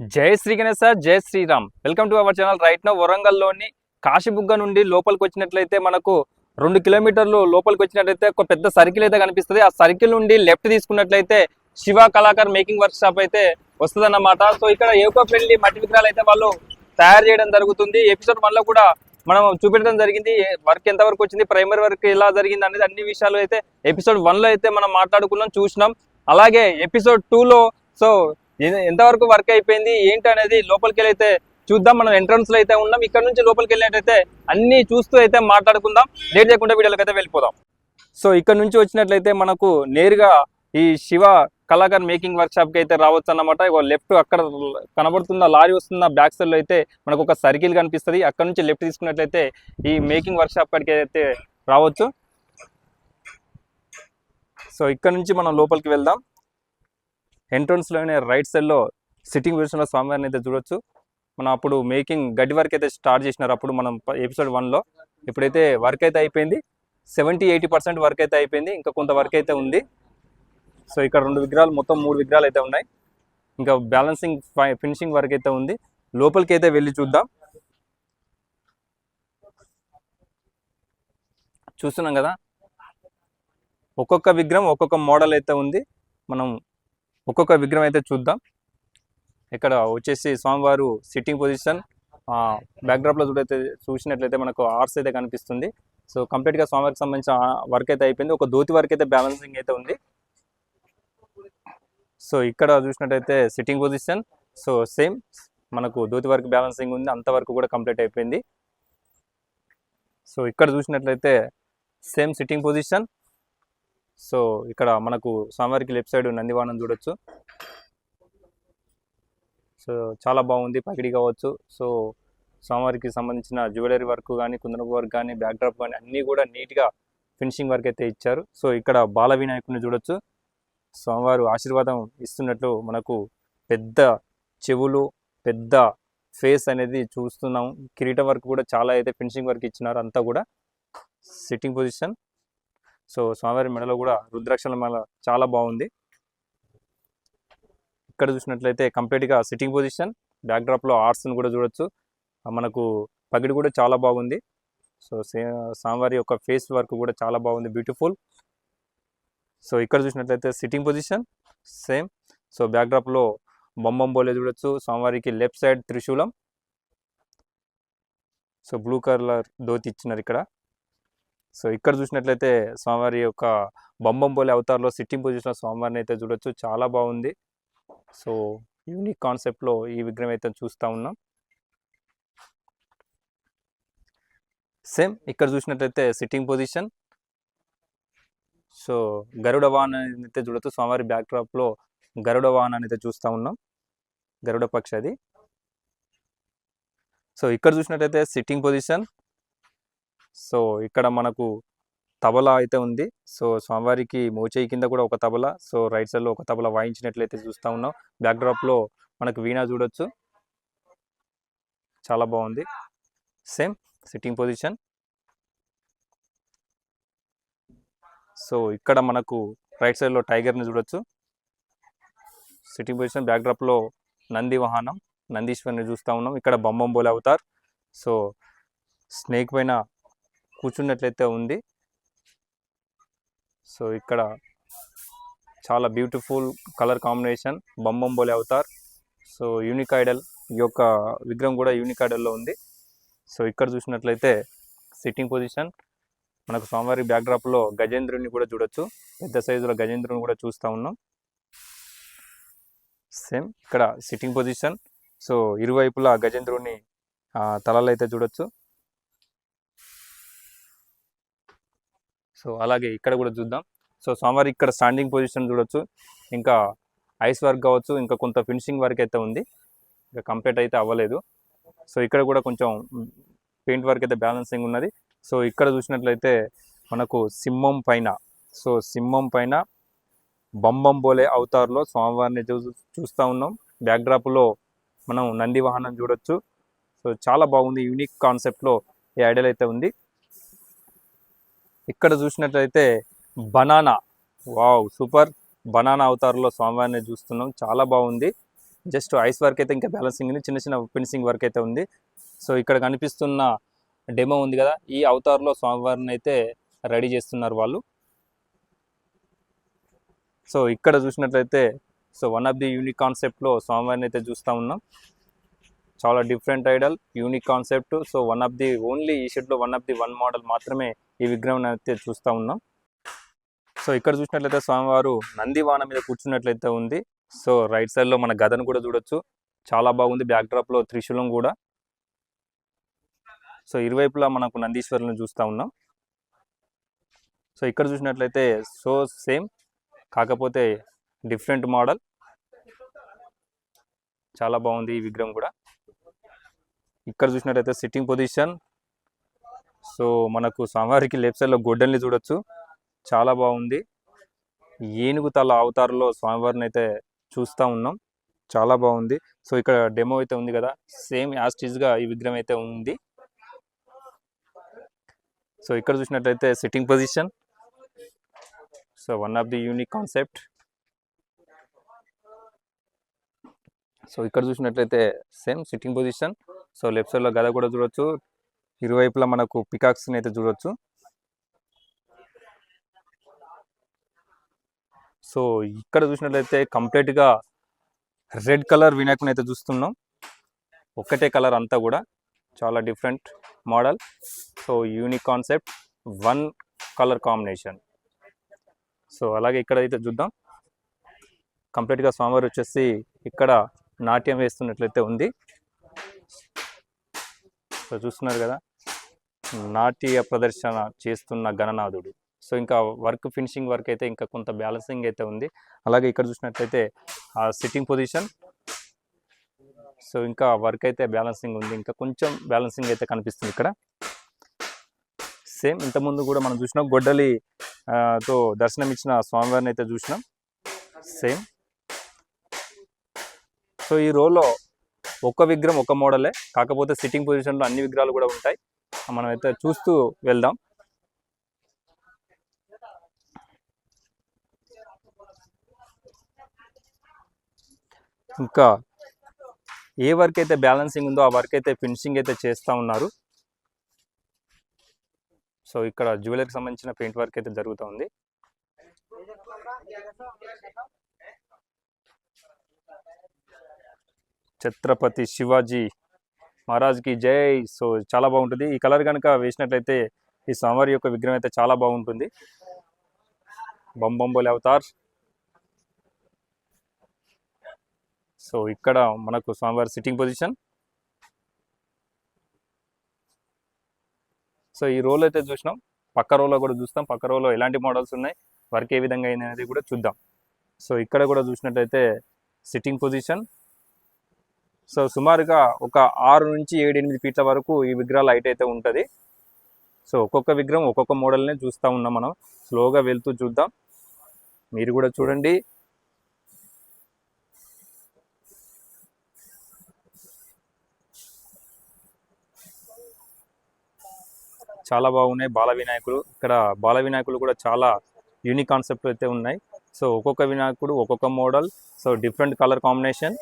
జై శ్రీ గణేశ జై Shri Ram. Welcome to our channel right now వరంగల్లోని Kashibugga నుండి లోపలికి వచ్చినట్లయితే మనకు రెండు కిలోమీటర్లు లోపలికి వచ్చినట్లయితే ఒక పెద్ద సర్కిల్ అయితే కనిపిస్తుంది. ఆ సర్కిల్ నుండి లెఫ్ట్ తీసుకున్నట్లయితే Shiva Kalakar making workshop అయితే వస్తుందన్నమాట. సో ఇక్కడ ఏకో ఫ్రెండ్లీ మట్టి విగ్రహాలు అయితే వాళ్ళు తయారు చేయడం జరుగుతుంది. ఎపిసోడ్ వన్లో కూడా మనం చూపించడం జరిగింది. వర్క్ ఎంత వరకు వచ్చింది ప్రైమరీ వర్క్ ఎలా జరిగింది అనేది అన్ని విషయాలు అయితే ఎపిసోడ్ వన్లో అయితే మనం మాట్లాడుకున్నాం చూసినాం. అలాగే ఎపిసోడ్ టూ లో సో ఎంతవరకు వర్క్ అయిపోయింది ఏంటి అనేది లోపలికి వెళ్ళి అయితే చూద్దాం. మనం ఎంట్రన్స్లో అయితే ఉన్నాం. ఇక్కడ నుంచి లోపలికి వెళ్ళినట్టయితే అన్ని చూస్తూ అయితే మాట్లాడుకుందాం. లేట్ చేయకుండా వీడియోలోకి అయితే వెళ్ళిపోదాం. సో ఇక్కడ నుంచి వచ్చినట్లయితే మనకు నేరుగా ఈ శివ కళాకార్ మేకింగ్ వర్క్ షాప్కి అయితే రావచ్చు అన్నమాట లెఫ్ట్ అక్కడ కనబడుతున్న లారీ వస్తున్న బ్యాక్ సైడ్లో అయితే మనకు ఒక సర్కిల్ కనిపిస్తుంది. అక్కడ నుంచి లెఫ్ట్ తీసుకున్నట్లయితే ఈ మేకింగ్ వర్క్ షాప్ కాడికి అయితే రావచ్చు. సో ఇక్కడ నుంచి మనం లోపలికి వెళ్దాం. ఎంట్రన్స్లోనే రైట్ సైడ్లో సిట్టింగ్ పొజిషన్లో స్వామివారిని అయితే చూడొచ్చు. మనం అప్పుడు మేకింగ్ గడ్డి వర్క్ అయితే స్టార్ట్ చేసినారు. అప్పుడు మనం ఎపిసోడ్ వన్లో ఇప్పుడైతే వర్క్ అయితే అయిపోయింది. సెవెంటీ ఎయిటీ పర్సెంట్ వర్క్ అయితే అయిపోయింది. ఇంకా కొంత వర్క్ అయితే ఉంది. సో ఇక్కడ రెండు విగ్రహాలు మొత్తం మూడు విగ్రహాలు అయితే ఉన్నాయి. ఇంకా బ్యాలెన్సింగ్ ఫినిషింగ్ వర్క్ అయితే ఉంది. లోపలికి అయితే వెళ్ళి చూద్దాం. చూస్తున్నాం కదా? ఒక్కొక్క విగ్రహం ఒక్కొక్క మోడల్ అయితే ఉంది. మనం ఒక్కొక్క విగ్రహం అయితే చూద్దాం. ఇక్కడ వచ్చేసి స్వామివారు సిట్టింగ్ పొజిషన్ బ్యాక్డ్రాప్లో చూడైతే చూసినట్లయితే మనకు ఆర్ట్స్ అయితే కనిపిస్తుంది. సో కంప్లీట్గా స్వామివారికి సంబంధించిన వర్క్ అయితే అయిపోయింది. ఒక ధోతి వర్క్ అయితే బ్యాలెన్సింగ్ అయితే ఉంది. సో ఇక్కడ చూసినట్టయితే సిట్టింగ్ పొజిషన్ సో సేమ్ మనకు ధోతి వర్క్ బ్యాలెన్సింగ్ ఉంది. అంత వరకు కూడా కంప్లీట్ అయిపోయింది. సో ఇక్కడ చూసినట్లయితే సేమ్ సిట్టింగ్ పొజిషన్ సో ఇక్కడ మనకు స్వామివారికి లెఫ్ట్ సైడ్ నందివానం చూడొచ్చు. సో చాలా బాగుంది పగిడి కావచ్చు. సో స్వామివారికి సంబంధించిన జ్యువెలరీ వర్క్ కానీ కుందనపు వర్క్ కానీ బ్యాక్డ్రాప్ కానీ అన్నీ కూడా నీట్గా ఫినిషింగ్ వర్క్ అయితే ఇచ్చారు. సో ఇక్కడ బాల వినాయకుడిని చూడొచ్చు. స్వామివారు ఆశీర్వాదం ఇస్తున్నట్లు మనకు పెద్ద చెవులు పెద్ద ఫేస్ అనేది చూస్తున్నాం. కిరీటం వర్క్ కూడా చాలా అయితే ఫినిషింగ్ వర్క్ ఇచ్చినారు అంతా కూడా. సిట్టింగ్ పొజిషన్ సో స్వామివారి మెడలో కూడా రుద్రాక్షల మెడ చాలా బాగుంది. ఇక్కడ చూసినట్లయితే కంప్లీట్గా సిట్టింగ్ పొజిషన్ బ్యాక్డ్రాప్లో ఆర్ట్స్ని కూడా చూడొచ్చు. మనకు పగిడి కూడా చాలా బాగుంది. సో స్వామివారి యొక్క ఫేస్ వర్క్ కూడా చాలా బాగుంది బ్యూటిఫుల్. సో ఇక్కడ చూసినట్లయితే సిట్టింగ్ పొజిషన్ సేమ్. సో బ్యాక్డ్రాప్లో బొమ్మం బోలే చూడొచ్చు స్వామివారికి లెఫ్ట్ సైడ్ త్రిశూలం. సో బ్లూ కలర్ ధోతి ఇచ్చినారు ఇక్కడ. సో ఇక్కడ చూసినట్లయితే స్వామివారి యొక్క బొమ్మం అవతారలో సిట్టింగ్ పొజిషన్లో స్వామివారిని అయితే చూడొచ్చు. చాలా బాగుంది. సో యూనిక్ కాన్సెప్ట్లో ఈ విగ్రహం అయితే చూస్తూ ఉన్నాం. సేమ్ ఇక్కడ చూసినట్లయితే సిట్టింగ్ పొజిషన్. సో గరుడ వాహనం అయితే చూడొచ్చు. స్వామివారి బ్యాక్ డ్రాప్లో గరుడ వాహనాన్ని అయితే చూస్తూ ఉన్నాం. గరుడ పక్షి అది సో ఇక్కడ చూసినట్టయితే సిట్టింగ్ పొజిషన్. సో ఇక్కడ మనకు తబలా అయితే ఉంది. సో స్వామివారికి మోచేయి కింద కూడా ఒక తబలా. సో రైట్ సైడ్లో ఒక తబలా వాయించినట్లయితే చూస్తూ ఉన్నాం. బ్యాక్ డ్రాప్లో మనకు వీణా చూడొచ్చు. చాలా బాగుంది. Same sitting position. సో ఇక్కడ మనకు రైట్ సైడ్లో టైగర్ని చూడొచ్చు. సిట్టింగ్ పొజిషన్ బ్యాక్ డ్రాప్లో నంది వాహనం. నందీశ్వరిని చూస్తూ ఉన్నాం. ఇక్కడ బొమ్మం బోలే అవుతారు. సో స్నేక్ పైన కూర్చున్నట్లయితే ఉంది. సో ఇక్కడ చాలా beautiful colour combination Bam Bhole అవుతార్. So unique idol ఈ యొక్క విగ్రహం కూడా యూనిక్ ఐడల్లో ఉంది. సో ఇక్కడ చూసినట్లయితే సిట్టింగ్ పొజిషన్ మనకు స్వామివారి బ్యాక్డ్రాప్లో గజేంద్రుని కూడా చూడొచ్చు. పెద్ద సైజులో గజేంద్రుని కూడా చూస్తూ ఉన్నాం. సేమ్ ఇక్కడ సిట్టింగ్ పొజిషన్ సో ఇరువైపులా గజేంద్రుని తలలైతే తలలు అయితే చూడొచ్చు. సో అలాగే ఇక్కడ కూడా చూద్దాం. సో స్వామివారి ఇక్కడ స్టాండింగ్ పొజిషన్ చూడొచ్చు. ఇంకా ఐస్ వర్క్ కావచ్చు ఇంకా కొంత ఫినిషింగ్ వర్క్ అయితే ఉంది. ఇంకా కంప్లీట్ అయితే అవ్వలేదు. సో ఇక్కడ కూడా కొంచెం పెయింట్ వర్క్ అయితే బ్యాలెన్సింగ్ ఉన్నది. సో ఇక్కడ చూసినట్లయితే మనకు సింహం పైన సో సింహం పైన బొంబం బోలే అవతార్లో స్వామివారిని చూ చూస్తూ ఉన్నాం. బ్యాక్డ్రాప్లో మనం నంది వాహనం చూడొచ్చు. సో చాలా బాగుంది యూనిక్ కాన్సెప్ట్లో ఈ ఐడియల్ అయితే ఉంది. ఇక్కడ చూసినట్లయితే బనానా. Wow super. బనానా అవతారంలో స్వామివారిని చూస్తున్నాం. చాలా బాగుంది. జస్ట్ ఐస్ వర్క్ అయితే ఇంకా బ్యాలెన్సింగ్ ఉంది. చిన్న చిన్న ఫినిషింగ్ వర్క్ అయితే ఉంది. సో ఇక్కడ కనిపిస్తున్న డెమో ఉంది కదా ఈ అవతారులో స్వామివారిని అయితే రెడీ చేస్తున్నారు వాళ్ళు. సో ఇక్కడ చూసినట్లయితే so one of the unique కాన్సెప్ట్లో స్వామివారిని అయితే చూస్తూ ఉన్నాం. చాలా different idol unique concept so one of the only ఈ షెడ్లో one of the one model మాత్రమే ఈ విగ్రహం అయితే చూస్తూ ఉన్నాం. సో ఇక్కడ చూసినట్లయితే స్వామివారు నందివాన మీద కూర్చున్నట్లయితే ఉంది. సో రైట్ సైడ్లో మన గదను కూడా చూడొచ్చు. చాలా బాగుంది బ్యాక్ డ్రాప్లో త్రిశూలం కూడా. సో ఇరువైపులా మనకు నందీశ్వరులను చూస్తూ ఉన్నాం. సో ఇక్కడ చూసినట్లయితే సో సేమ్. కాకపోతే డిఫరెంట్ మోడల్. చాలా బాగుంది ఈ విగ్రహం కూడా. ఇక్కడ చూసినట్లయితే సిట్టింగ్ పొజిషన్ సో మనకు స్వామివారికి లెఫ్ట్ సైడ్లో గొడ్డల్ని చూడొచ్చు. చాలా బాగుంది. ఏనుగు తల అవతారంలో స్వామివారిని అయితే చూస్తూ ఉన్నాం. చాలా బాగుంది. సో ఇక్కడ డెమో అయితే ఉంది కదా. సేమ్ యాస్టీజ్గా ఈ విగ్రహం అయితే ఉంది. సో ఇక్కడ చూసినట్లయితే sitting position. So one of the unique concept. So ఇక్కడ చూసినట్లయితే same sitting position. So left సైడ్లో గద కూడా చూడొచ్చు. ఇరువైపులా మనకు పికాక్స్ని అయితే చూడొచ్చు. సో ఇక్కడ చూసినట్లయితే కంప్లీట్గా రెడ్ కలర్ వినాయకుని అయితే చూస్తున్నాం. ఒకటే కలర్ అంతా కూడా చాలా different model. So unique concept one colour combination. So అలాగే ఇక్కడ అయితే చూద్దాం. కంప్లీట్గా స్వామివారు వచ్చేసి ఇక్కడ నాట్యం వేస్తున్నట్లయితే ఉంది. సో చూస్తున్నారు కదా. నాట్య ప్రదర్శన చేస్తున్న గణనాథుడు. సో ఇంకా వర్క్ ఫినిషింగ్ వర్క్ అయితే ఇంకా కొంత బ్యాలెన్సింగ్ అయితే ఉంది. అలాగే ఇక్కడ చూసినట్లయితే ఆ సిట్టింగ్ పొజిషన్. సో ఇంకా వర్క్ అయితే బ్యాలెన్సింగ్ ఉంది. ఇంకా కొంచెం బ్యాలెన్సింగ్ అయితే కనిపిస్తుంది ఇక్కడ. సేమ్ ఇంతకుముందు కూడా మనం చూసినాం గొడ్డలి తో దర్శనం ఇచ్చిన స్వామివారిని అయితే చూసినాం. సేమ్. సో ఈ రోలో ఒక్క విగ్రహం ఒక మోడలే. కాకపోతే సిట్టింగ్ పొజిషన్లో అన్ని విగ్రహాలు కూడా ఉంటాయి. మనం అయితే చూస్తూ వెళ్దాం. ఇంకా ఏ వర్క్ అయితే బ్యాలెన్సింగ్ ఉందో ఆ వర్క్ అయితే ఫినిషింగ్ అయితే చేస్తూ ఉన్నారు. సో ఇక్కడ జ్యువెలరీకి సంబంధించిన పెయింట్ వర్క్ అయితే జరుగుతూ ఉంది. ఛత్రపతి శివాజీ మహారాజ్కి జై. సో చాలా బాగుంటుంది. ఈ కలర్ కనుక వేసినట్లయితే ఈ స్వామివారి యొక్క విగ్రహం అయితే చాలా బాగుంటుంది. బొంబొంబోలి అవతార్. సో ఇక్కడ మనకు స్వామివారి సిట్టింగ్ పొజిషన్. సో ఈ రోల్ అయితే చూసినాం. పక్క రోలో కూడా చూస్తాం. పక్క రోలో ఎలాంటి మోడల్స్ ఉన్నాయి? వర్క్ ఏ విధంగా అయింది అనేది కూడా చూద్దాం. సో ఇక్కడ కూడా చూసినట్టయితే సిట్టింగ్ పొజిషన్. సో సుమారుగా ఒక ఆరు నుంచి ఏడు ఎనిమిది ఫీట్ల వరకు ఈ విగ్రహాల హైట్ అయితే ఉంటుంది. సో ఒక్కొక్క విగ్రహం ఒక్కొక్క మోడల్నే చూస్తూ ఉన్నాం మనం. స్లోగా వెళ్తూ చూద్దాం. మీరు కూడా చూడండి. చాలా బాగున్నాయి బాల వినాయకుడు ఇక్కడ బాల వినాయకులు కూడా చాలా యూనిక్ కాన్సెప్ట్ అయితే ఉన్నాయి. సో ఒక్కొక్క వినాయకుడు ఒక్కొక్క model. So different colour combination.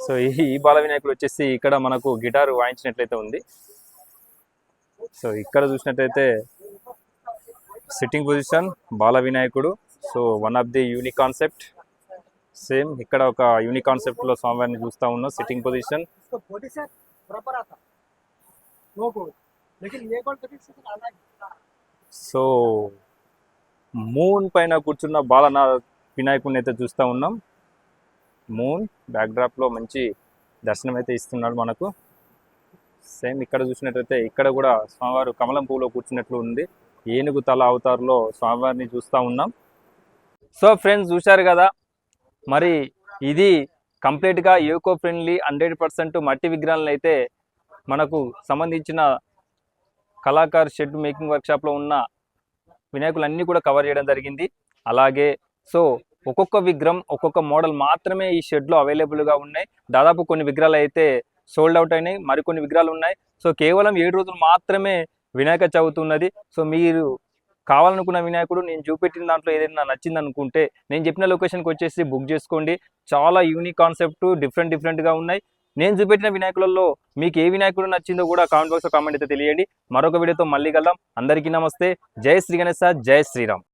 So ఈ బాల వినాయకుడు వచ్చేసి ఇక్కడ మనకు గిటార్ వాయించినట్లయితే ఉంది. సో ఇక్కడ చూసినట్లయితే సిట్టింగ్ పొజిషన్ బాల వినాయకుడు so one of the unique concept same ఇక్కడ ఒక యూనిక్ కాన్సెప్ట్లో స్వామివారిని చూస్తూ ఉన్నాం సిట్టింగ్ పొజిషన్ సో మూన్ పైన కూర్చున్న బాలనాథ్ వినాయకుడిని అయితే చూస్తూ ఉన్నాం. మూన్ బ్యాక్డ్రాప్లో మంచి దర్శనం అయితే ఇస్తున్నాడు మనకు. సేమ్ ఇక్కడ చూసినట్టయితే ఇక్కడ కూడా స్వామివారు కమలం పువ్వులో కూర్చున్నట్లు ఉంది. ఏనుగు తల అవతారులో స్వామివారిని చూస్తూ ఉన్నాం. సో ఫ్రెండ్స్ చూశారు కదా? మరి ఇది కంప్లీట్గా ఈకో ఫ్రెండ్లీ హండ్రెడ్ పర్సెంట్ మట్టి విగ్రహాలను అయితే మనకు సంబంధించిన కళాకారు షెడ్ మేకింగ్ వర్క్షాప్లో ఉన్న వినాయకులన్నీ కూడా కవర్ చేయడం జరిగింది. అలాగే సో ఒక్కొక్క విగ్రహం ఒక్కొక్క మోడల్ మాత్రమే ఈ షెడ్లో అవైలబుల్గా ఉన్నాయి. దాదాపు కొన్ని విగ్రహాలు అయితే సోల్డ్ అవుట్ అయినాయి మరికొన్ని విగ్రహాలు ఉన్నాయి. సో కేవలం ఏడు రోజులు మాత్రమే వినాయక చవితి ఉన్నది. సో మీరు కావాలనుకున్న వినాయకుడు నేను చూపెట్టిన దాంట్లో ఏదైనా నచ్చింది అనుకుంటే నేను చెప్పిన లొకేషన్కి వచ్చేసి బుక్ చేసుకోండి. చాలా యూనిక్ కాన్సెప్ట్ డిఫరెంట్ డిఫరెంట్గా ఉన్నాయి. నేను చూపెట్టిన వినాయకులలో మీకు ఏ వినాయకుడు నచ్చిందో కూడా కామెంట్ బాక్స్లో కామెంట్ అయితే తెలియండి. మరొక వీడియోతో మళ్ళీ కలదాం అందరికీ నమస్తే. జై శ్రీ గణేశ జై శ్రీరామ్.